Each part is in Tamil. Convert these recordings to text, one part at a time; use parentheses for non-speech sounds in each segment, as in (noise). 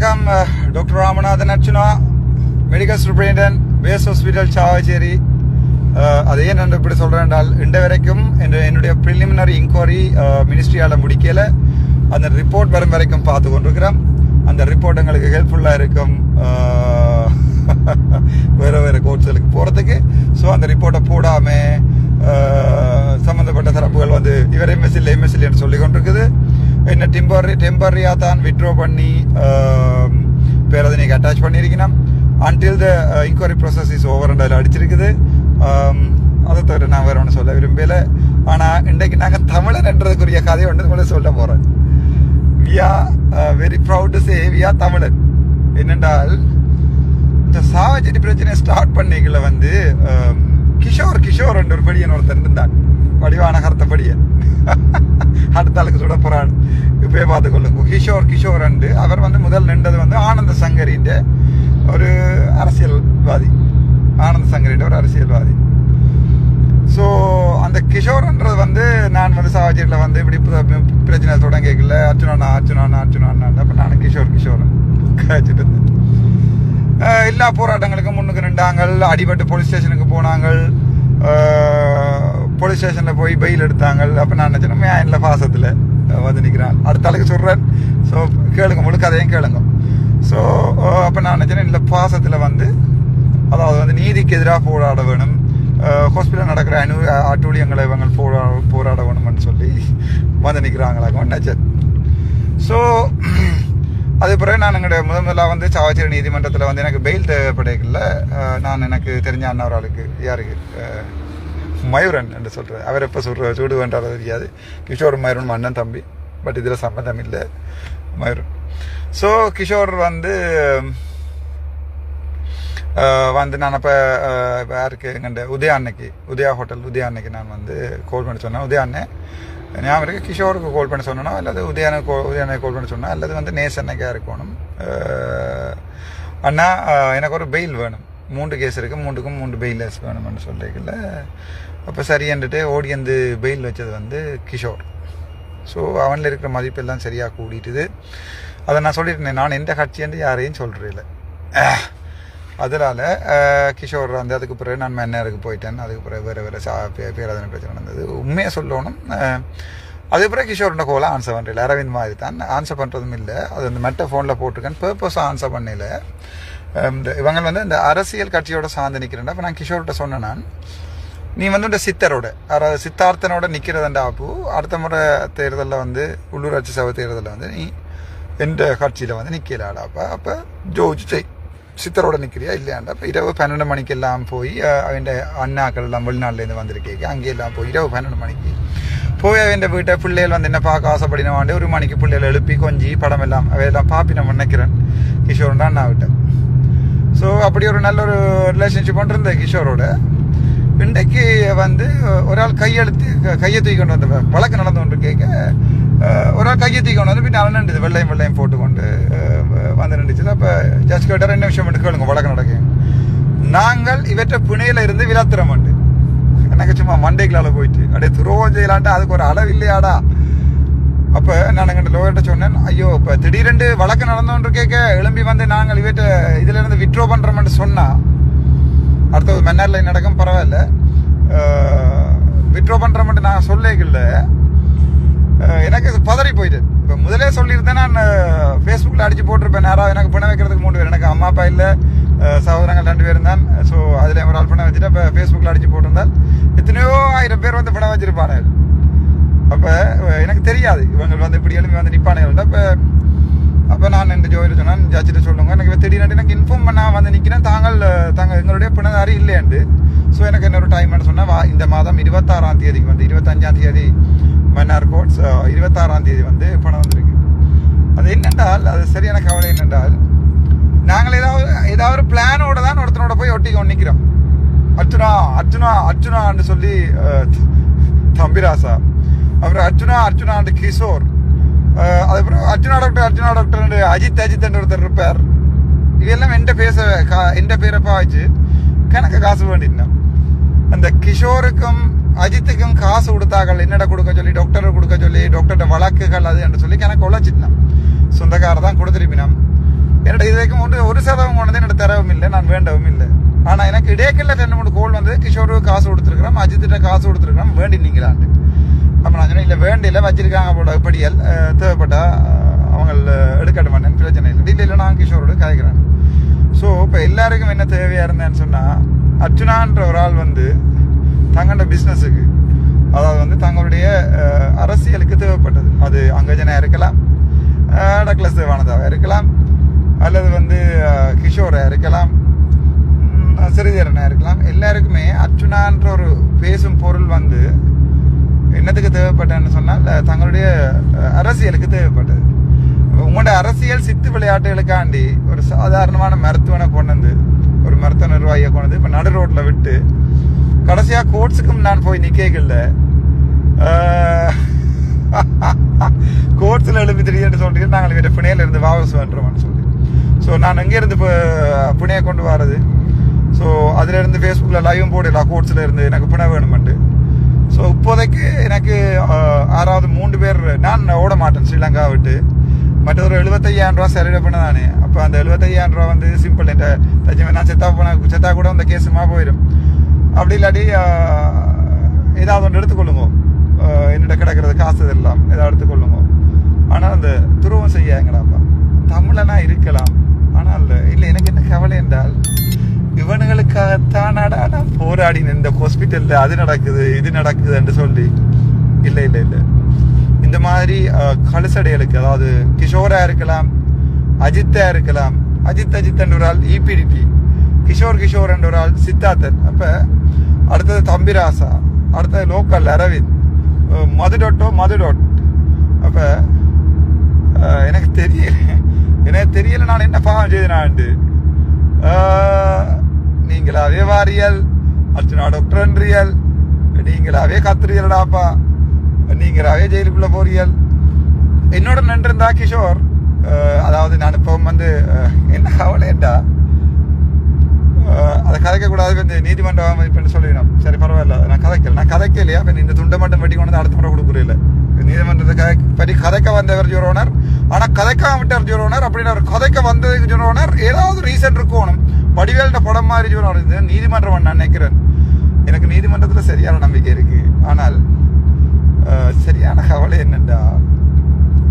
வணக்கம் doctor Ramanathan Archana medical superintendent base hospital Chavakachcheri. அதை அது ஏன் நான் இப்படி சொல்கிறேன் என்றால் இன்று வரைக்கும் என்னுடைய ப்ரிலிமினரி இன்கொயரி மினிஸ்ட்ரியால் முடிக்கல. அந்த ரிப்போர்ட் வரும் வரைக்கும் பார்த்து கொண்டிருக்கிறோம். அந்த ரிப்போர்ட் எங்களுக்கு ஹெல்ப்ஃபுல்லாக இருக்கும். வேறு (laughs) வேறு கோர்ஸ்களுக்கு போகிறதுக்கு ஸோ அந்த ரிப்போர்ட்டை போடாமல் சம்மந்தப்பட்ட தரப்புகள் வந்து இவர் எம்எஸ்எல் எம்எஸ்எல் என்று சொல்லி கொண்டிருக்குது. என்ன டெம்பரரி டெம்பரரியாக தான் விட்ரோ பண்ணி அஹ், பேரதனைக்கு அட்டாச் பண்ணியிருக்கணும் until the inquiry process is over அதில் அடிச்சிருக்குது. அதை தவிர நான் வேற ஒன்று சொல்ல விரும்பல. ஆனால் இன்றைக்கு நாங்கள் தமிழன் என்றதுக்குரிய கதையை ஒன்று கூட சொல்ல போகிறேன் we are very proud to say we are தமிழன் என்னென்றால் இந்த சாவச்சேரி பிரச்சனையை ஸ்டார்ட் பண்ணிக்கல வந்து கிஷோர் கிஷோர் என்ற ஒரு படியன் ஒருத்தன் இருந்தான் வடிவான கருத்த படியன் அடுத்த ஆளுக்கு சுட போறான். இப்பயே பார்த்துக்கொள்ளுங்க கிஷோர் கிஷோர் அண்டு அவர் வந்து முதல் நின்றது வந்து ஆனந்த சங்கரின்ற ஒரு அரசியல்வாதி. ஆனந்த சங்கரின்ற ஒரு அரசியல்வாதி. ஸோ அந்த கிஷோர்ன்றது வந்து நான் வந்து சாவாஜியில் வந்து இப்படி பிரச்சனை தொடங்கிக்கல. அர்ச்சுனா அர்ச்சுனா அர்ச்சுனா அப்போ நான் கிஷோர் கிஷோர். காய்ச்சிட்டு இருந்தேன். எல்லா போராட்டங்களுக்கும் முன்னுக்கு நின்றாங்கள் அடிபட்டு போலீஸ் ஸ்டேஷனுக்கு போனாங்கள் போலீஸ் ஸ்டேஷனில் போய் பெயில் எடுத்தாங்க. அப்போ நான் நினச்சேன் இல்லை பாசத்தில்? வந்து நிற்கிறான் அடுத்த அளவுக்கு சொல்கிறேன் ஸோ கேளுங்க முழு கதையும் கேளுங்க. ஸோ அப்போ நான் நினச்சேன் இல்லை பாசத்தில் வந்து அதாவது வந்து நீதிக்கு எதிராக போராட வேணும். ஹாஸ்பிட்டலில் நடக்கிற அணு அட்டூழியங்களை இவங்க போரா போராட வேணும்னு சொல்லி வந்து நிற்கிறாங்களாக்கும் நினச்சேன் ஸோ அது பிறகு நான் எங்களுடைய முதன் முதலாக வந்து சாவச்சேரி நீதிமன்றத்தில் வந்து எனக்கு பெயில் தேவைப்படையில நான் எனக்கு தெரிஞ்ச அண்ணா ஒரு ஆளுக்கு யாருக்கு மயூரன் என்று சொல்கிறார் அவர் எப்போ சொல்ற சூடு தெரியாது. கிஷோர் மயூரன் அண்ணன் தம்பி. பட் இதில் சம்மந்தம் இல்லை. மயூரன். ஸோ கிஷோர் வந்து வந்து நான் அப்போ யாருக்கு? எங்கண்ட உதயா அன்னைக்கு. உதயா ஹோட்டல் உதயா அன்னைக்கு நான் வந்து கால் பண்ணி சொன்னேன். உதயா அண்ணன் ஞாபகம் இருக்குது கிஷோருக்கு கால் பண்ணி சொன்னனோ அல்லது உதயானுக்கு உதயானுக்கு கால் பண்ணி சொன்னேன் அல்லது வந்து நேசன்னைக்கா இருக்கணும் அண்ணா எனக்கு ஒரு பெயில் வேணும். மூன்று கேஸ் இருக்குது மூன்றுக்கும் மூன்று பெயிலர்ஸ் வேணும்னு சொல்லிக்கல அப்போ சரியன்ட்டு ஓடி வந்து பெயில் வச்சது வந்து கிஷோர். ஸோ அவனில் இருக்கிற மதிப்பெல்லாம் சரியாக கூடிட்டுது. அதை நான் சொல்லியிருந்தேன் நான் எந்த கட்சின்னு யாரையும் சொல்கிறேன் அதனால் கிஷோர் அந்த அதுக்கு பிறகு நான் மன்னருக்கு போயிட்டேன். அதுக்கு பிறகு வேறு வேறு சா பே- பேராதனை பிரச்சனை நடந்தது. உண்மையாக சொல்லணும். அதுக்கு பிறகு கிஷோர்ன கோல ஆன்சர் பண்ணுறேன் அரவிந்த் மாதிரி தான். ஆன்சர் பண்ணுறதும் இல்லை. அது அந்த மெட்ட ஃபோனில் போட்டிருக்கேன். பர்பஸாக ஆன்சர் பண்ணல. Um, இவங்க வந்து இந்த அரசியல் கட்சியோட சார்ந்து நிற்கிறேன் அப்போ நான் கிஷோர்கிட்ட சொன்னேன் நான். நீ வந்து இந்த சித்தரோட அதாவது சித்தார்த்தனோட நிற்கிறதண்டா அப்போ. அடுத்த முறை தேர்தலில் வந்து உள்ளூராட்சி சபை தேர்தலில் வந்து நீ எந்த கட்சியில் வந்து நிற்கலாடாப்பா அப்போ? ஜோஜ் செய் சித்தரோட நிற்கிறியா இல்லையாண்டா? அப்போ இரவு பன்னெண்டு மணிக்கு எல்லாம் போய் அவன் அண்ணாக்கள் எல்லாம் வெளிநாட்டிலேருந்து வந்திருக்கேங்க அங்கே எல்லாம் போய் இரவு பன்னெண்டு மணிக்கு போய் அவன் வீட்டை பிள்ளைகள் வந்து என்ன பார்க்க ஆசைப்படினவாண்டு ஒரு மணிக்கு பிள்ளைகள் எழுப்பி கொஞ்சி படம் எல்லாம் அவையெல்லாம் பாப்பி நான் நினைக்கிறேன். கிஷோர் தான் நான் விட்டேன் ஸோ அப்படி ஒரு நல்ல ஒரு ரிலேஷன்ஷிப் இருந்தேன் கிஷோரோட. இன்றைக்கு வந்து ஒரு ஆள் கையெழுத்து கையை தூக்கி கொண்டு வந்த வழக்கு நடந்து கொண்டு கேட்க ஒரு ஆள் கையை தூக்கி கொண்டு வந்து பின்ன நின்றுது. வெள்ளையும் வெள்ளையும் போட்டுக்கொண்டு வந்து நின்றுச்சு. அப்போ ஜஸ்ட் கேட்டார் என்ன விஷயம் மட்டும் கேளுங்க வழக்கு நடக்க. நாங்கள் இவற்றை புனையில இருந்து விளாத்துறோம் உண்டு எனக்கு சும்மா மண்டைக்குள்ளால போயிட்டு. அப்படியே துரோகம் செய்யலான்ட்டு அதுக்கு ஒரு அளவு இல்லையாடா. அப்போ நான் எங்கிட்ட லோயர்கிட்ட சொன்னேன் ஐயோ இப்போ திடீரென்று வழக்கு நடந்தோன்று கேட்க எழும்பி வந்து நாங்கள் இவற்ற இதுல இருந்து விட்ரோ பண்ணுறோம்னு சொன்னா அடுத்தது நேரில் நடக்கும் பரவாயில்ல. விட்ரோ பண்ணுறோம்ட்டு நான் சொல்லிக்கல எனக்கு பதறி போயிட்டு. இப்போ முதலே சொல்லியிருந்தேன் நான் ஃபேஸ்புக்கில் அடிச்சு போட்டிருப்பேன் நேராக எனக்கு பிணை வைக்கிறதுக்கு மூணு பேர். எனக்கு அம்மா அப்பா இல்லை சகோதரங்கள் ரெண்டு பேரும் தான் ஸோ அதில் ஒரு ஆள் பிணை வச்சுட்டு இப்போ ஃபேஸ்புக்கில் அடிச்சு போட்டிருந்தால் எத்தனையோ ஆயிரம் பேர் வந்து பிணை வச்சிருப்பானே அப்போ எனக்கு தெரியாது. இவங்க வந்து இப்படி எழுப்பி வந்து நிற்பானுங்கள்ட்ட அப்போ அப்போ நான் இந்த ஜோதியில் சொன்னேன். ஜட்ஜிட்ட சொல்லுங்க. எனக்கு திடீர்னு எனக்கு இன்ஃபார்ம் பண்ண வந்து நிற்கிறேன் தாங்கள் தாங்கள் எங்களுடைய பிணதாரி இல்லையாண்டு. ஸோ எனக்கு இன்னொரு டைம்னு சொன்னால் வா இந்த மாதம் இருபத்தாறாம் தேதிக்கு வந்து இருபத்தஞ்சாம் தேதி மன்னார் கோட்ஸ் இருபத்தாறாம் தேதி வந்து பணம் வந்திருக்கு. அது என்னென்றால் அது சரியான கவலை என்னென்றால் நாங்கள் ஏதாவது ஏதாவது ஒரு பிளானோட தான் ஒருத்தனோட போய் ஒட்டி நிற்கிறோம் அர்ஜுனா அர்ஜுனா அர்ச்சுனான்னு சொல்லி தம்பிராசா. அப்புறம் அர்ஜுனா அர்ஜுனா அண்ட் கிஷோர். அதுக்கப்புறம் அர்ஜுனா டாக்டர் அர்ஜுனா டாக்டர் அஜித் அஜித் ஒருத்தர் இருப்பார். இதெல்லாம் எந்த பேச கா- எந்த பேரை பாய்ச்சு கணக்கு காசு வேண்டியிருந்தேன் அந்த கிஷோருக்கும் அஜித்துக்கும் காசு கொடுத்தார்கள். என்னடா கொடுக்க சொல்லி டாக்டர் கொடுக்க சொல்லி டாக்டர்கிட்ட வழக்குகள் அது என்று சொல்லி கணக்கு உழைச்சிட்டோம் சொந்தக்கார தான் கொடுத்துருப்பினான். என்னோட இது வரைக்கும் ஒரு ஒரு சதவீதம் கொண்டு என்னோட தரவும் இல்லை நான் வேண்டவும் இல்லை. ஆனால் எனக்கு இடையக்கல்ல ரெண்டு மூணு கோல் வந்து கிஷோருக்கு காசு கொடுத்துருக்குறோம் அஜித்திட்ட காசு கொடுத்துருக்கிறோம் வேண்டினீங்களான்ட்டு. அப்போ நான் சொன்னேன் இல்லை. வேண்டியில வச்சிருக்காங்க போல. படியல் தேவைப்பட்டால் தேவைப்பட்டா அவங்க எடுக்கட்ட மாட்டேன் பிரச்சனை இல்லை. இல்லை இல்லை நான் கிஷோரோட கதைக்கிறேன். ஸோ இப்போ எல்லாருக்கும் என்ன தேவையாக இருந்தேன்னு சொன்னால் அர்ஜுனான்ற ஒரு ஆள் வந்து தங்கண்ட பிஸ்னஸுக்கு அதாவது வந்து தங்களுடைய அரசியலுக்கு தேவைப்பட்டது. அது அங்கஜனாக இருக்கலாம் அஹ், டக்ளஸ் தேவானதாவா இருக்கலாம் அல்லது வந்து கிஷோராக இருக்கலாம் சிறிதரனாக இருக்கலாம். எல்லாருக்குமே அர்ஜுனான்ற ஒரு பேசும் பொருள் வந்து என்னத்துக்கு தேவைப்பட்டேன்னு சொன்னால் தங்களுடைய அரசியலுக்கு தேவைப்பட்டது. உங்களோட அரசியல் சித்து விளையாட்டுகளுக்காண்டி ஒரு சாதாரணமான மருத்துவனை கொண்டு வந்து ஒரு மருத்துவ நிர்வாகியை கொண்டு வந்து இப்போ நடு ரோட்டில் விட்டு கடைசியாக கோர்ட்ஸுக்கும் நான் போய் நிற்கல (laughs) கோர்ட்ஸில் எழுப்பி திடீர்னு சொல்லிட்டு நாங்கள் இவரை புனேல இருந்து வாபஸ் வந்துடுவோம்னு சொல்லி. ஸோ நான் எங்கேருந்து இப்போ புனே கொண்டு வரது ஸோ அதிலிருந்து ஃபேஸ்புக்கில் லைவும் போடலாம் கோட்ஸில் இருந்து எனக்கு புனே வேணுமெண்டு ஸோ இப்போதைக்கு எனக்கு ஆறாவது மூன்று பேர் நான் ஓட மாட்டேன் ஸ்ரீலங்கா விட்டு. மற்றொரு எழுபத்தையாயிரம் ரூபா செலவிட பண்ண நான். அப்போ அந்த எழுபத்தையாயிரம் ரூபா வந்து சிம்பிள் என்கிட்ட தஜ்ஜி நான் செத்தா போன செத்தா கூட அந்த கேஸுமா போயிடும். அப்படி இல்லாட்டி ஏதாவது ஒன்று எடுத்துக்கொள்ளுங்க. என்னிட கிடக்கிறது காசு எல்லாம் ஏதாவது எடுத்துக்கொள்ளுங்க. ஆனால் அந்த துருவம் செய்யாங்கடாப்பா தமிழனா இருக்கலாம். ஆனால் இல்லை எனக்கு என்ன கவலை என்றால் இவனுங்களுக்காகத்தானடா நான் போராடினேன் இந்த ஹாஸ்பிட்டலில் அது நடக்குது இது நடக்குது என்று சொல்லி. இல்லை இல்லை இல்லை. இந்த மாதிரி கழுசடைகளுக்கு அதாவது கிஷோரா இருக்கலாம் அஜித்தா இருக்கலாம் அஜித் அஜித் என்ற ஒரு ஆள் இபிடிபி கிஷோர் கிஷோர் என்ற ஒரு ஆள் சித்தார்த்தன். அப்போ அடுத்தது தம்பிராசா அடுத்தது லோக்கல் அரவிந்த் மது டொட்டோ மது டொட் அப்போ எனக்கு தெரியல எனக்கு தெரியல நான் என்ன பாவம் செய்தனாண்டு நீங்களாவே வாரியல் அர்ச்சனா டாக்டர்ன்றியல் நீங்களாவே கத்துறியல்டாப்பா நீங்களாவே ஜெயிலுக்குள்ள போறியல். என்னோட நின்றிருந்தா கிஷோர். அதாவது நான் இப்போ வந்து என்ன கவலைண்டா அதை கதைக்க கூடாது இந்த நீதிமன்ற அமைப்புன்னு சொல்லிடணும் சரி பரவாயில்ல நான் கதைக்கல. நான் கதைக்கலையா இப்போ இந்த துண்டை மட்டும் வெட்டி கொண்டு வந்து அடுத்த முறை கொடுக்குறீல நீதிமன்றத்தை கதை பற்றி கதைக்க வந்தவர் ஜூரோனர் ஆனால் கதைக்காம விட்டார் ஜோரோனர் அப்படின்னு அவர் கதைக்க வந்ததுக்கு ஜோரோனர் ஏதாவது ரீசன் இருக்கணும். வடிவேல்ட படம் மாதிரி ஜோரோனர் இது நீதிமன்றம் நான் நினைக்கிறேன் எனக்கு நீதிமன்றத்தில் சரியான நம்பிக்கை இருக்கு. ஆனால் சரியான கவலை என்னென்றா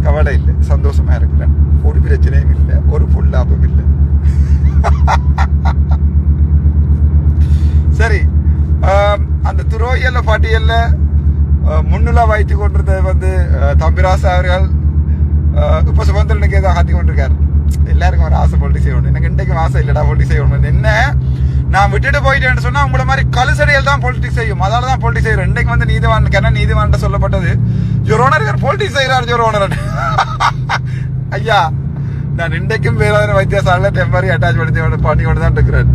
கவலை இல்லை. சந்தோஷமா இருக்கிறேன். ஒரு பிரச்சனையும் இல்லை. ஒரு புல் லாபம் இல்லை. (laughs) சரி. அந்த துரோகியல்ல பாட்டியல்ல முன்னுலா வைத்து கொண்டிருந்தது வந்து தம்பிராசா அவர்கள் அஹ், இப்ப சுமந்திரனுக்கு ஏதோ ஆத்தி கொண்டிருக்காரு. எல்லாருக்கும் ஒரு ஆசை பொலிட்டி செய்யணும் எனக்கு இன்றைக்கும் ஆசை இல்லடா பொலிட்டி செய்யணும் என்ன நான் விட்டுட்டு போயிட்டேன்னு சொன்னா உங்களை மாதிரி கழுசடையில் தான் பொலிட்டிக்ஸ் செய்யும். அதால தான் பொலிட்டிக்ஸ் செய்யும் இன்றைக்கு வந்து நீதிவான் கண்ண நீதிவான் சொல்லப்பட்டது. ஜொரோனர் பொலிட்டிக்ஸ் செய்யறாரு ஜொரோனர் ஐயா நான் இன்றைக்கும் வேற வைத்தியசாலையில் டெம்பரரி அட்டாச் பண்ணி பண்ணி கொண்டு தான் இருக்கிறேன்.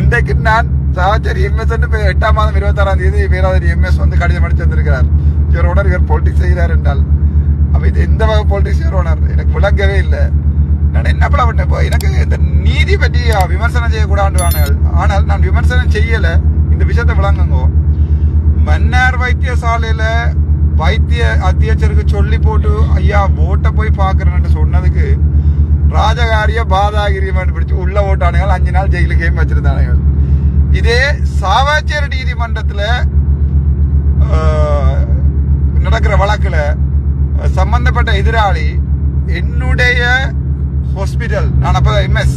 இன்றைக்கு நான் சாவச்சேரி எம்எஸ் எட்டாம் மாதம் இருபத்தாறாம் தேதி வீராதிரி எம்எஸ் வந்து கடிதம் அடிச்சு வந்திருக்கிறார். இவர் உணர் இவர் பொலிட்டிக்ஸ் செய்கிறார் என்றால். அப்ப இது எந்த வகை பொலிட்டிக்ஸ் இவர் ஓனர் எனக்கு விளங்கவே இல்லை. நான் என்ன பண்ண பண்ணேன்? இப்போ எனக்கு இந்த நீதி பற்றி விமர்சனம் செய்யக்கூடாது ஆனால் ஆனால் நான் விமர்சனம் செய்யலை. இந்த விஷயத்தை விளங்குங்கோ. மன்னார் வைத்தியசாலையில் வைத்திய அத்தியட்சருக்கு சொல்லி போட்டு ஐயா ஓட்டை போய் பார்க்குறேன்னு சொன்னதுக்கு ராஜகாரிய பாதாகிரியம் பிடிச்சி உள்ள ஓட்டானுகள் அஞ்சு நாள் ஜெயிலுக்கே வச்சிருந்தானுங்கள் இதே சாவாச்சேரி நீதிமன்றத்தில் நடக்கிற வழக்கில் சம்பந்தப்பட்ட எதிராளி என்னுடைய ஹாஸ்பிட்டல் நான் அப்ப எம்எஸ்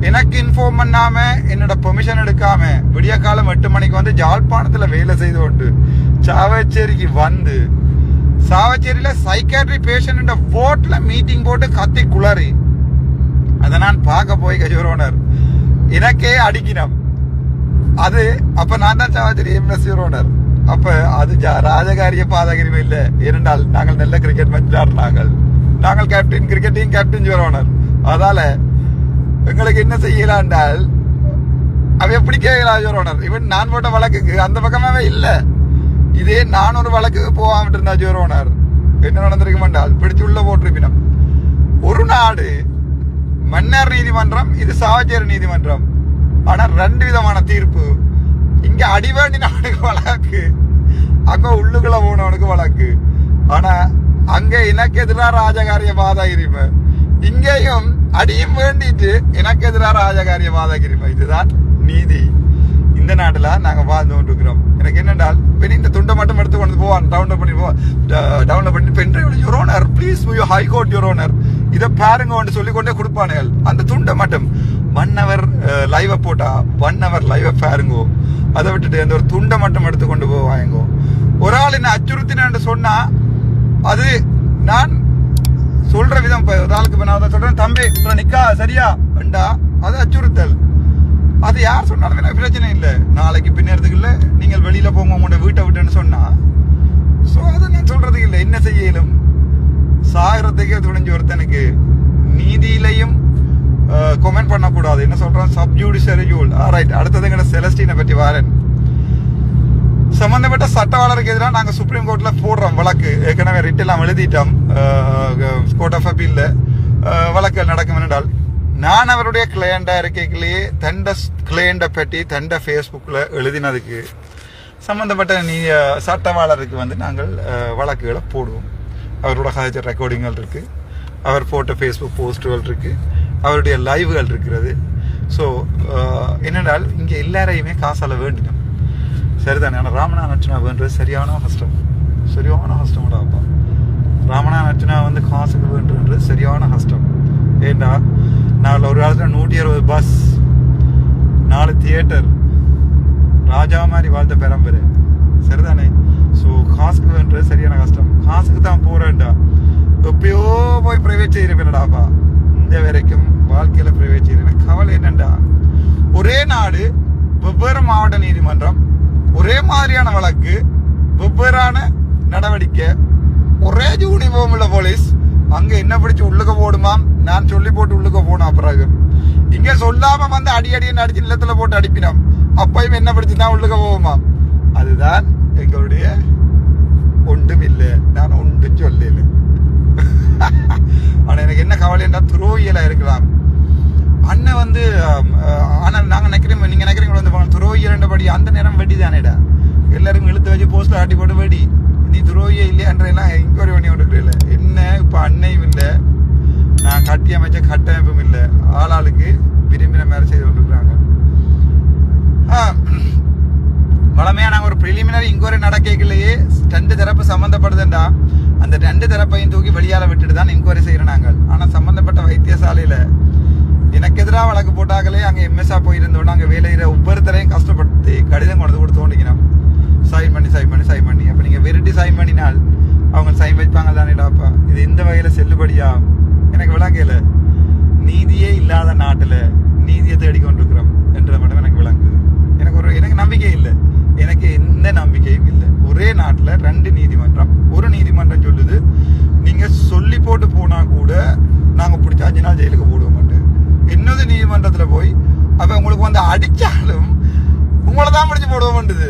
எனக்கு இன்ஃபார்ம் பண்ணாம என்னோட பெர்மிஷன் எடுக்காம விடிய காலம் எட்டு மணிக்கு வந்து ஜாழ்ப்பாணத்துல வேலை செய்து கொண்டு சாவச்சேரிக்கு வந்து சாவச்சேரியில சைக்காட்ரி பேஷண்ட போட்ல மீட்டிங் போட்டு கத்தி குளறி. அதை நான் பார்க்க போய் கஜூரோனர். எனக்கே அடிக்கணும் அது அப்ப நான் தான் சாவச்சேரி எம்எஸ் ஓனர் அப்ப அது ஜா- ராஜகாரிய பாதகரிமை இல்லை. ஏனென்றால் நாங்கள் நல்ல கிரிக்கெட் மேட்ச் விளையாடினாங்கள் நாங்கள் கேப்டன் கிரிக்கெட்டையும் கேப்டன் ஓனர் அதால எங்களுக்கு என்ன செய்யலான்றால் அவ எப்படி கேட்கலாம் ஓனர் இவன் நான் போட்ட வழக்குக்கு அந்த பக்கமாவே இல்லை. இதே நான் ஒரு வழக்குக்கு போகாமட்டு இருந்தா ஓனர் என்ன நடந்திருக்கும் என்றால் பிடிச்சு உள்ள போட்டிருப்பினம். ஒரு நாடு மன்னர் நீதிமன்றம் இது சாவச்சேரி நீதிமன்றம். ஆனால் ரெண்டு விதமான தீர்ப்பு. இங்கே அடிவேண்டி நாடுக்கு வழக்கு அங்கே உள்ளுக்குள்ள போனவனுக்கு வழக்கு. ஆனால் அங்கே எனக்கு எதிராக ராஜகாரிய பாதகிரிமை இங்கேயும் அடியும் வேண்டிட்டு எனக்கு எதிராக ராஜகாரிய வாதகிரிமா இதுதான் நீதி. இந்த நாட்டில் நாங்கள் வாழ்ந்து கொண்டிருக்கிறோம். எனக்கு என்னென்றால் பெரிய இந்த துண்டை மட்டும் எடுத்து கொண்டு போவான். டவுன்லோட் பண்ணி போவான். டவுன்லோட் பண்ணி pendrive honour please you high court your honour இதை பாருங்க சொல்லி கொண்டே கொடுப்பானுகள் அந்த துண்டை மட்டும் ஒன் ஹவர் லைவை போட்டா ஒன் ஹவர் லைவை பாருங்கோ. அதை விட்டுட்டு அந்த ஒரு துண்டை மட்டும் எடுத்து கொண்டு போவாங்கோ ஒரு ஆள் என்ன அச்சுறுத்தினு சொன்னா அது நான் சொல்ற விதம் இப்போ ஆளுக்கு இப்போ நான் சொல்றேன். தம்பி இப்போ நிக்கா சரியா? வேண்டா. அது அச்சுறுத்தல். அது யார் சொன்னாலும் எனக்கு பிரச்சனை இல்லை. நாளைக்கு பின்னேறதுக்கு இல்லை. நீங்கள் வெளியில போங்க உங்களோட வீட்டை விட்டுன்னு சொன்னா. ஸோ அதை நான் சொல்றதுக்கு இல்லை. என்ன செய்ய இயலும் சாகிறதுக்கே துணிஞ்சு ஒருத்தனுக்கு நீதியிலையும் கொமெண்ட் பண்ணக்கூடாது. என்ன சொல்றேன்? சப்ஜூடிஷியல் ஆ ரைட் அடுத்தது எங்கட செலஸ்டீனை பற்றி வாரன். சம்பந்தப்பட்ட சட்டவாளருக்கு எதிராக நாங்கள் சுப்ரீம் கோர்ட்டில் போடுறோம் வழக்கு. ஏற்கனவே ரிட்டெல்லாம் எழுதிட்டோம். கோர்ட் ஆஃப் அப்பீலில் வழக்குகள் நடக்கும் என்றால் நான் அவருடைய கிளையண்டாக இருக்கையிலேயே தண்ட கிளையண்டை பற்றி தண்ட ஃபேஸ்புக்கில் எழுதினதுக்கு சம்பந்தப்பட்ட நீ சட்டவாளருக்கு வந்து நாங்கள் வழக்குகளை போடுவோம். அவரோட ஹாஜர் ரெக்கார்டிங்கள் இருக்குது அவர் போட்ட ஃபேஸ்புக் போஸ்ட்டுகள் இருக்குது அவருடைய லைவுகள் இருக்கிறது. ஸோ என்னென்றால் இங்கே எல்லாரையுமே காசால வேண்டினோம். சரிதானே? ஆனால் ராமனா அர்ச்சனா வேண்டது சரியான கஷ்டம் சரியான கஷ்டம்டா அப்பா. ராமநாத நச்சினா வந்து காசுக்கு வேண்டுன்றது சரியான கஷ்டம் ஏண்டா? நான் ஒரு காலத்தில் நூற்றி இருபது பஸ் நாலு தியேட்டர் ராஜா மாதிரி வாழ்ந்த பெரம்பரு. சரிதானே? ஸோ காசுக்கு வேண்டது சரியான கஷ்டம் காசுக்கு தான் போகிறேன்டா எப்பயோ போய் ப்ரைவேட் செய்யறப்படாப்பா இந்த வரைக்கும் வாழ்க்கையில் பிரைவேட் செய்கிறேன் கவலை என்னண்டா? ஒரே நாடு வெவ்வேறு மாவட்ட நீதிமன்றம் ஒரே மாதிரியான வழக்கு வெவ்வேறான நடவடிக்கை. ஒரே யூனிஃபார்ம் உள்ள போலீஸ் அங்க என்ன பிடிச்சு உள்ளுக்க போடுமாம்? நான் சொல்லி போட்டு உள்ளுக்க போனோம் பிறகு. இங்க சொல்லாம வந்து அடி அடி அடிச்சு நிலத்துல போட்டு அடிப்பினோம். அப்பயும் என்ன பிடிச்சு தான் உள்ளுக்க போவோமாம் அதுதான் எங்களுடைய ஒன்றும் இல்லை நான் ஒன்றும் சொல்லல. (laughs) ஆனா எனக்கு என்ன கவலைன்னா துரோகியலா இருக்கலாம். அண்ணன் வந்து ஆனால் நாங்கள் நினைக்கிறோம் நீங்கள் நினைக்கிறீங்க வந்து படி அந்த நேரம் வெடி தானேடா எல்லாரும் இழுத்து வச்சு போஸ்டர் ஆட்டி போட்டு வெடி. நீ துரோகியே இல்லையான்ற எல்லாம் என்கொயரி பண்ணி விட்டுருக்கல என்ன இப்போ அன்னையும் இல்லை. நான் கட்டி அமைச்ச கட்டமைப்பும் இல்லை. ஆளாளுக்கு விரும்பின மேல செய்து கொண்டிருக்கிறாங்க. வளமையாக நாங்கள் ஒரு ப்ரிலிமினரி இன்கொயரி நடக்கலையே ரெண்டு தரப்பு சம்மந்தப்படுதுண்டா அந்த ரெண்டு தரப்பையும் தூக்கி வெளியால் விட்டுட்டு தான் இன்கொயரி செய்யறோம் நாங்கள். ஆனால் சம்மந்தப்பட்ட வைத்தியசாலையில் எதிராக வழக்கு போட்டாங்களே அங்கே எம்எஸ்ஆ போயிருந்தோம் அங்கே வேலையில ஒவ்வொருத்தரையும் கஷ்டப்படுத்தி கடிதம் கொண்டு கொடுத்து தோண்டிக்கணும். சைன் பண்ணி சைன் பண்ணி சைன் பண்ணி. அப்போ நீங்கள் விரட்டி சைன் பண்ணினால் அவங்க சைன் வைப்பாங்க தானேடாப்பா இது இந்த வகையில் செல்லுபடியா? எனக்கு விளங்கல நீதியே இல்லாத நாட்டில் நீதியை தேடிக்கொண்டிருக்கிறோம் என்றது மட்டும் எனக்கு விளங்குது எனக்கு ஒரு எனக்கு நம்பிக்கை இல்லை. எனக்கு எந்த நம்பிக்கையும் இல்லை. ஒரே நாட்டில் ரெண்டு நீதிமன்றம். ஒரு நீதிமன்றம் சொல்லுது நீங்கள் சொல்லி போட்டு போனால் கூட நாங்கள் பிடிச்ச அஞ்சு நாள் ஜெயிலுக்கு போடுவோம். இன்னொரு நீதிமன்றத்தில் போய் அப்போ உங்களுக்கு வந்து அடித்தாலும் உங்களை தான் பிடிச்சு போடுவோம்ன்றது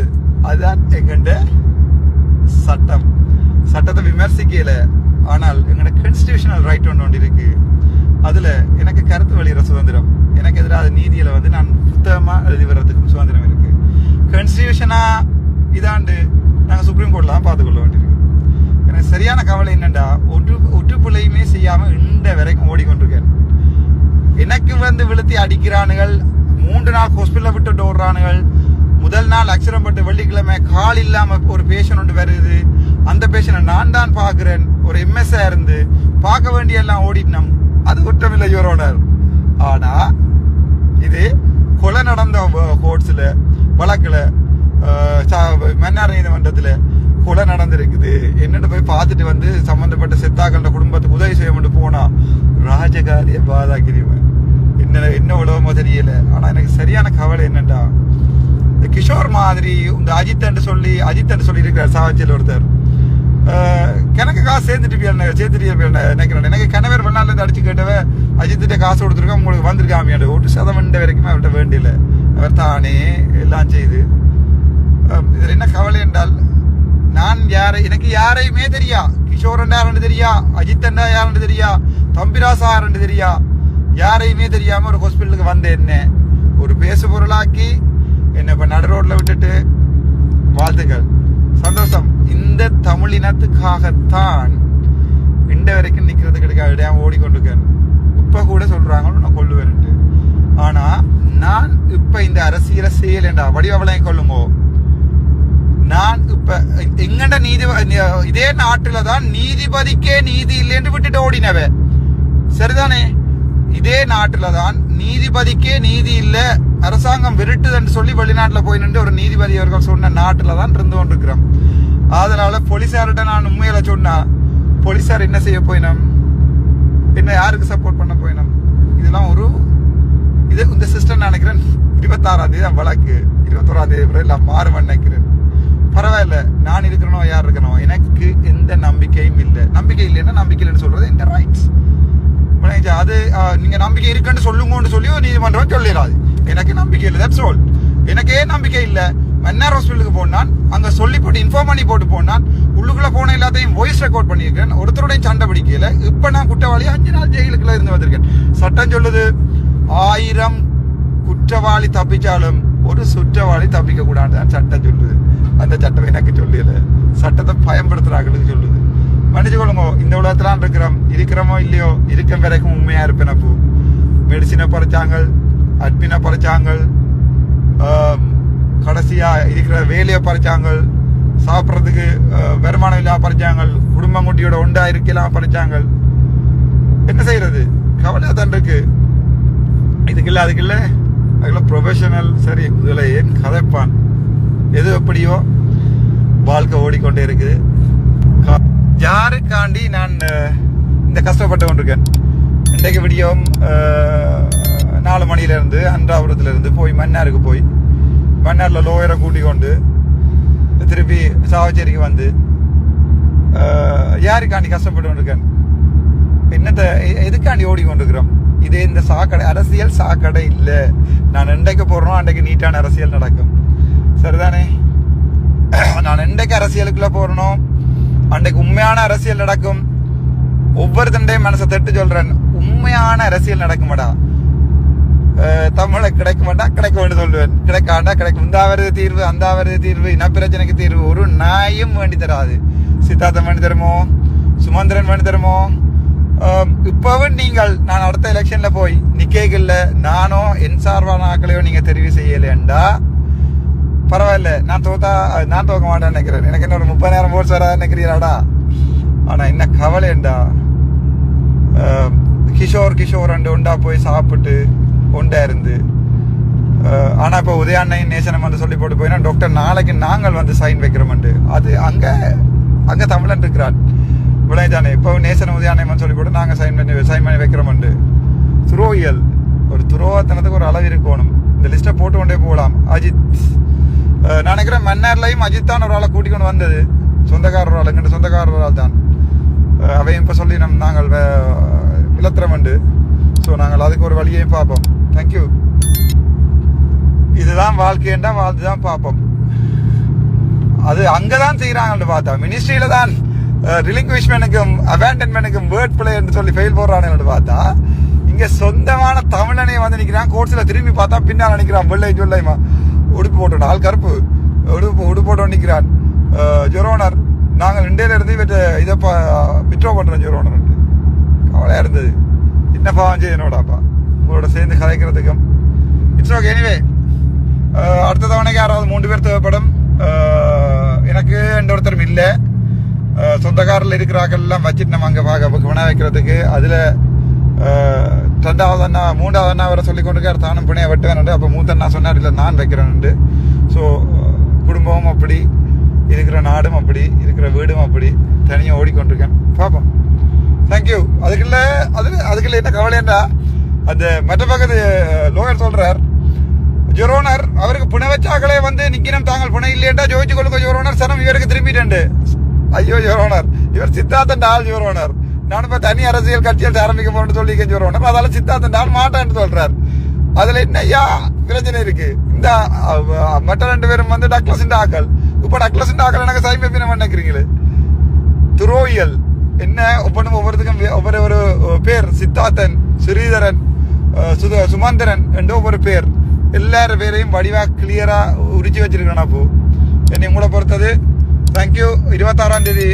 அதுதான் எங்கண்ட சட்டம். சட்டத்தை விமர்சிக்கல. ஆனால் எங்களோட கான்ஸ்டியூஷனல் ரைட் ஒன்று ஒன்று இருக்கு. அதில் எனக்கு கருத்து வெளியிற சுதந்திரம். எனக்கு எதிராக நீதியில் வந்து நான் புத்தகமாக எழுதி வர்றதுக்கும் சுதந்திரம் இருக்கு. கன்ஸ்டியூஷனாக இதாண்டு நாங்கள் சுப்ரீம் கோர்ட்லாம் பார்த்துக்கொள்ள வேண்டியிருக்கு. எனக்கு சரியான கவலை என்னண்டா? ஒட்டு பிள்ளையுமே செய்யாமல் இந்த வரைக்கும் ஓடிக்கொண்டிருக்கேன். எனக்கு வந்து விழுத்தி அடிக்கிறானுகள். மூன்று நாள் ஹாஸ்பிட்டலில் விட்டு ஓடுறானுகள் முதல் நாள் அக்ஷரம் பட்டு வெள்ளிக்கிழமை கால் இல்லாமல் ஒரு பேஷண்ட் ஒன்று வருது. அந்த பேஷனை நான் தான் பார்க்குறேன். ஒரு எம்எஸ்ஆ இருந்து பார்க்க வேண்டிய எல்லாம் ஓடிட்டோம் அது குற்றமில்லை யுவரோனர் ஆனால் இது கொலை நடந்த ஹோட்ஸில் வழக்கில் மன்னார் நீதிமன்றத்துல கொலை நடந்திருக்குது. என்னென்னு போய் பார்த்துட்டு வந்து சம்மந்தப்பட்ட செத்தாக்கள குடும்பத்துக்கு உதவி செய்ய மட்டும் போனா ராஜகாரிய பாதாகிரிவன் என்ன என்ன உலகமோ தெரியல. ஆனால் எனக்கு சரியான கவலை என்னண்டா? இந்த கிஷோர் மாதிரி இந்த அஜித் சொல்லி அஜித் சொல்லி இருக்கிறார் சாவச்சியில் ஒருத்தர் அஹ், எனக்கு காசு சேர்ந்துட்டு போய் சேர்த்துட்டு போய் நினைக்கிறேன். எனக்கு கணவர் வெளிநாட்டுல இருந்து அடிச்சு கேட்டவ அஜித்திட்ட காசு கொடுத்துருக்கோம் உங்களுக்கு வந்திருக்காமியாண்டு ஒரு சதவண்ட வரைக்குமே அவர்கிட்ட வேண்டியில்லை. அவர் தானே எல்லாம் செய்து இதில் என்ன கவலை என்றால் நான் யாரை எனக்கு யாரையுமே தெரியா? கிஷோரன் யாருன்னு தெரியா? அஜித் அண்ணா யாருன்னு தெரியா? தம்பிராசா யாருன்னு தெரியா? யாரையுமே தெரியாமல் ஒரு ஹாஸ்பிட்டலுக்கு வந்த என்ன? ஒரு பேசு பொருளாக்கி என்னை இப்போ நடு ரோட்டில் விட்டுட்டு வாழ்த்துக்கள். சந்தோஷம். இந்த தமிழினத்துக்காகத்தான் இண்ட வரைக்கும் நிற்கிறது கிடைக்காது ஓடிக்கொண்டிருக்கேன்? இப்போ கூட சொல்கிறாங்களோ நான் கொள்ளுவேன்ட்டு. ஆனால் நான் இப்போ இந்த அரசியலை செய்யலேண்டா வடிவவளையும் கொள்ளுங்கோ நான் இப்ப எங்கட நீதி இதே நாட்டுல தான் நீதிபதிக்கே நீதி இல்லைன்னு விட்டுட்டு ஓடினவ. சரிதானே? இதே நாட்டுல தான் நீதிபதிக்கே நீதி இல்ல அரசாங்கம் விருட்டுதுன்னு சொல்லி வெளிநாட்டுல போய் நின்று ஒரு நீதிபதி அவர்கள் சொன்ன நாட்டுல தான் இருந்து கொண்டிருக்கிறோம். அதனால போலீசார்கிட்ட நான் உண்மையில சொன்னா போலீசார் என்ன செய்ய போயினோம்? என்ன யாருக்கு சப்போர்ட் பண்ண போயினோம்? இதெல்லாம் ஒரு இது இந்த சிஸ்டம் நினைக்கிறேன் இருபத்தாறாம் தேதி தான் வழக்கு. இருபத்தோராம் தேதி வரை எல்லாம் மாறும் நினைக்கிறேன். பரவாயில்ல நான் இருக்கிறனோ யார் இருக்கணும் எனக்கு எந்த நம்பிக்கையும் இல்லை. நம்பிக்கை இல்லைன்னா நம்பிக்கை இல்லைன்னு சொல்றது? இந்த ரைட்ஸ் அது நீங்க நம்பிக்கை இருக்குன்னு சொல்லுங்கன்னு சொல்லி ஒரு நீதிமன்றம் சொல்லிடாது எனக்கு நம்பிக்கை இல்லை தட்ஸ் ஆல் எனக்கு ஏன் நம்பிக்கை இல்லை. மன்னார் ஹாஸ்பிட்டலுக்கு போனான் அங்க சொல்லி போட்டு இன்ஃபார்ம் பண்ணி போட்டு போனான். உள்ளுக்குள்ள போன எல்லாத்தையும் வாய்ஸ் ரெக்கார்ட் பண்ணியிருக்கேன். ஒருத்தருடைய சண்டை பிடிக்கல. இப்ப நான் குற்றவாளி அஞ்சு நாள் ஜெயிலுக்குள்ள இருந்து வந்திருக்கேன். சட்டம் சொல்லுது ஆயிரம் குற்றவாளி தப்பிச்சாலும் ஒரு சுற்றவாளி தப்பிக்க கூடாதுதான் சட்டம் சொல்லுது அந்த சட்டம் எனக்கு சொல்லல சட்டத்தை பயன்படுத்துறாங்கன்னு சொல்லுது மன்னிச்சு கொள்ளுங்க இந்த உலகத்துல இருக்கிறோம் இருக்கிறோமோ இல்லையோ இருக்கும் வரைக்கும் உண்மையா இருப்பேன் அப்போ மெடிசினை பறைச்சாங்க அட்மினை பறிச்சாங்க கடைசியா இருக்கிற வேலையை பறிச்சாங்க சாப்பிட்றதுக்கு வருமானம் இல்லாம பறிச்சாங்க குடும்பம் குட்டியோட ஒன்றா இருக்கலாம் பறிச்சாங்க என்ன செய்யறது கவலை தான் இருக்கு இதுக்கு இல்லை அதுக்கு இல்லை அதில் ப்ரொஃபஷனல் சரி இதில் ஏன் கதைப்பான்? எது எப்படியோ வாழ்க்கை ஓடிக்கொண்டே இருக்குது. கா- யாருக்காண்டி நான் இந்த கஷ்டப்பட்டு கொண்டிருக்கேன்? இன்றைக்கு விடியும் நாலு மணியிலேருந்து அன்றாபுரத்துலேருந்து போய் மன்னாருக்கு போய் மன்னாரில் லோயரை கூட்டி கொண்டு திருப்பி சாவச்சேரிக்கு வந்து யாருக்காண்டி கஷ்டப்பட்டு கொண்டிருக்கேன்? என்னத்தை எ- எதுக்காண்டி ஓடிக்கொண்டிருக்கிறோம்? இது இந்த சாக்கடை அரசியல் சாக்கடை இல்லை. நான் எண்டைக்கு போகிறோம் அன்றைக்கு நீட்டான அரசியல் நடக்கும். சரிதானே? நான் எண்டைக்கு அரசியலுக்குள்ளே போறணும் அன்றைக்கு உண்மையான அரசியல் நடக்கும். ஒவ்வொருத்தண்டையும் மனசை தட்டு சொல்கிறேன் உண்மையான அரசியல் நடக்குமாடா. தமிழை கிடைக்க மாட்டா கிடைக்க வேண்டும் சொல்லுவேன். கிடைக்காண்டா? கிடைக்கும். இந்த வருது தீர்வு அந்த வருது தீர்வு இனப்பிரச்சனைக்கு தீர்வு ஒரு நாயும் வேண்டி தராது சித்தார்த்தம் வேண்டி தருமோ சுமந்திரன் வேண்டி தருமோ இப்பவும் நீங்கள் நான் அடுத்த எலெக்ஷன்ல போய் நிக்கல நானோ என் சார்பான ஆக்களையோ நீங்க தெரிவு செய்யலண்டா? பரவாயில்ல நான் தோத்தா நான் தோக்க மாட்டேன்னு நினைக்கிறேன். எனக்கு இன்னொரு ஒரு முப்பதாயிரம் ஓட்ஸ் வராது நினைக்கிறீராடா ஆனா என்ன கவலைண்டா கிஷோர் கிஷோர் ரெண்டு உண்டா போய் சாப்பிட்டு உண்டா இருந்து. ஆனால் ஆனா இப்ப உதயாண்ணையும் நேசனம் வந்து சொல்லி போட்டு போயினா டாக்டர் நாளைக்கு நாங்கள் வந்து சைன் வைக்கிறோம்ண்டு அது அங்க அங்க தமிழன் இருக்கிறான். விளையாட்டானே இப்போ நேசன உதயானயம்னு சொல்லி கூட நாங்கள் சைன் பண்ணி சைன் பண்ணி வைக்கிறோம்ண்டு துரோவியல் ஒரு துரோகத்தனத்துக்கு ஒரு அளவு இருக்கணும். இந்த லிஸ்ட்டை போட்டு கொண்டே போகலாம். அஜித் நான் நினைக்கிறேன் மன்னர்லையும் அஜித் தான் ஒரு ஆளை கூட்டிக் கொண்டு வந்தது. சொந்தக்காரர் ஆள் எங்கிட்ட சொந்தக்காரர் ஒரு ஆள் தான். அவையும் இப்போ சொல்லி நம் நாங்கள் விளத்திரம் உண்டு. ஸோ நாங்கள் அதுக்கு ஒரு வழியையும் பார்ப்போம். தேங்க்யூ இதுதான் வாழ்க்கையண்டா வாழ்ந்து தான் பார்ப்போம். அது அங்கே தான் செய்கிறாங்கன்னு பார்த்தா. மினிஸ்ட்ரியில தான் ரிலிங்குவிஷ்மெண்ட்டுக்கும் அபேண்டன்மெனுக்கும் வேர்ட் பிளேன்னு சொல்லி ஃபெயில் போடுறானுன்னு பார்த்தா இங்கே சொந்தமான தமிழனை வந்து நிற்கிறான் கோர்ஸில் திரும்பி பார்த்தா பின்னால் நிற்கிறான் வெள்ளை சொல்லைமா உடுப்பு போட்டோம் ஆள் கருப்பு. உடுப்பு உடுப்பு போட்டோம் நிற்கிறான் ஜொரோனர் நாங்கள் இண்டியிலிருந்து இவற்றை இதை விட்ரோ பண்ணுறோம் ஜொரோனர் கவலையாக இருந்தது. என்ன பாவம் செய்யணும்டாப்பா உங்களோட சேர்ந்து கலைக்கிறதுக்கும். இட்ஸ் ஓகே எனிவே அடுத்த தவணைக்கு யாராவது மூன்று பேர் தேவைப்படும். எனக்கு எந்த ஒருத்தரும் இல்லை. சொந்தக்காரில் இருக்கிறாக்கள்லாம் வச்சுட்டு நம்ம அங்கே பார்க்க வினா வைக்கிறதுக்கு. அதில் ரெண்டாவது அண்ணா மூன்றாவது அண்ணா வர சொல்லி கொண்டு தானும் பிணைய வெட்டுவேன் அப்போ மூத்த அண்ணா சொன்னார் இல்லை நான் வைக்கிறேன் ஸோ குடும்பமும் அப்படி இருக்கிற நாடும் அப்படி இருக்கிற வீடும் அப்படி தனியாக ஓடிக்கொண்டிருக்கேன். பார்ப்போம் தேங்க்யூ அதுக்குள்ள அது அதுக்குள்ள என்ன கவலைண்டா அந்த மற்ற பக்கத்து லோகர் சொல்கிறார் ஜொரோனர் அவருக்கு புனை வச்சாக்களே வந்து நிக்கணும். தாங்கள் புனை இல்லையண்டா ஜோதிச்சு கொள்ளுங்க ஜொரோனர் சனம் இவருக்கு திரும்பிட்டேன் ஐயோ யுவரோனர் இவர் சித்தார்த்தன் ஆள் யுவரோனர் நான் இப்ப தனி அரசியல் கட்சியில் ஆரம்பிக்க போறேன்னு சொல்லி யுவரோனர் அதால சித்தார்த்தன் ஆள் மாட்டான்னு சொல்றார். அதுல என்னையா பிரச்சனை இருக்கு. இந்த மற்ற ரெண்டு பேரும் வந்து டக்ளஸ் ஆக்கள் இப்ப டக்ளஸ் ஆக்கள் எனக்கு சைன் பேப்பின நினைக்கிறீங்களே துரோயல் என்ன ஒவ்வொன்றும் ஒவ்வொருத்துக்கும் வே- ஒவ்வொரு ஒரு பேர். சித்தார்த்தன் ஸ்ரீதரன் சுத சுமந்திரன் என்ற ஒவ்வொரு பேர். எல்லார பேரையும் வடிவா கிளியரா உரிச்சு வச்சிருக்கேன் அப்போ? என்னை உங்களை பொறுத்தது. தேங்க்யூ இருபத்தாறாம் தேதி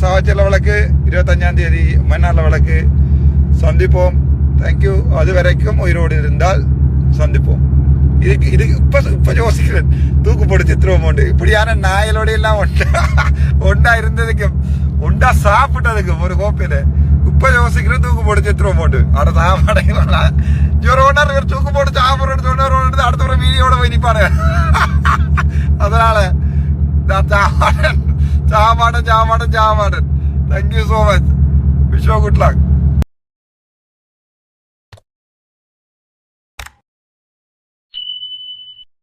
சாவச்சேரில் வழக்கு இருபத்தஞ்சாம் தேதி மன்னார்ல வழக்கு சந்திப்போம் தேங்க்யூ அது வரைக்கும் உயிரோடு இருந்தால் சந்திப்போம் இதுக்கு இது இப்ப இப்ப யோசிக்கிறேன் தூக்கு போட்டு சித்திரம் உண்டு இப்படியான நாயலோட எல்லாம் ஒன்றா ஒண்டா இருந்ததுக்கு ஒண்டா சாப்பிட்டதுக்கு ஒரு கோப்பையில இப்ப யோசிக்கிறேன் தூக்கு போட்டு சித்திரம் போட்டு அட சாப்பாடு ஜோர ஒன்றா இருக்கிற தூக்கு போட்டு சாப்பிட்றது சாப்பிட்றோன்னு சொன்னார் அடுத்த ஒரு வீடியோட போய் நிப்பாரு அதனால நான் चहा माडत चहा माडत चहा माडत thank you so much wish good luck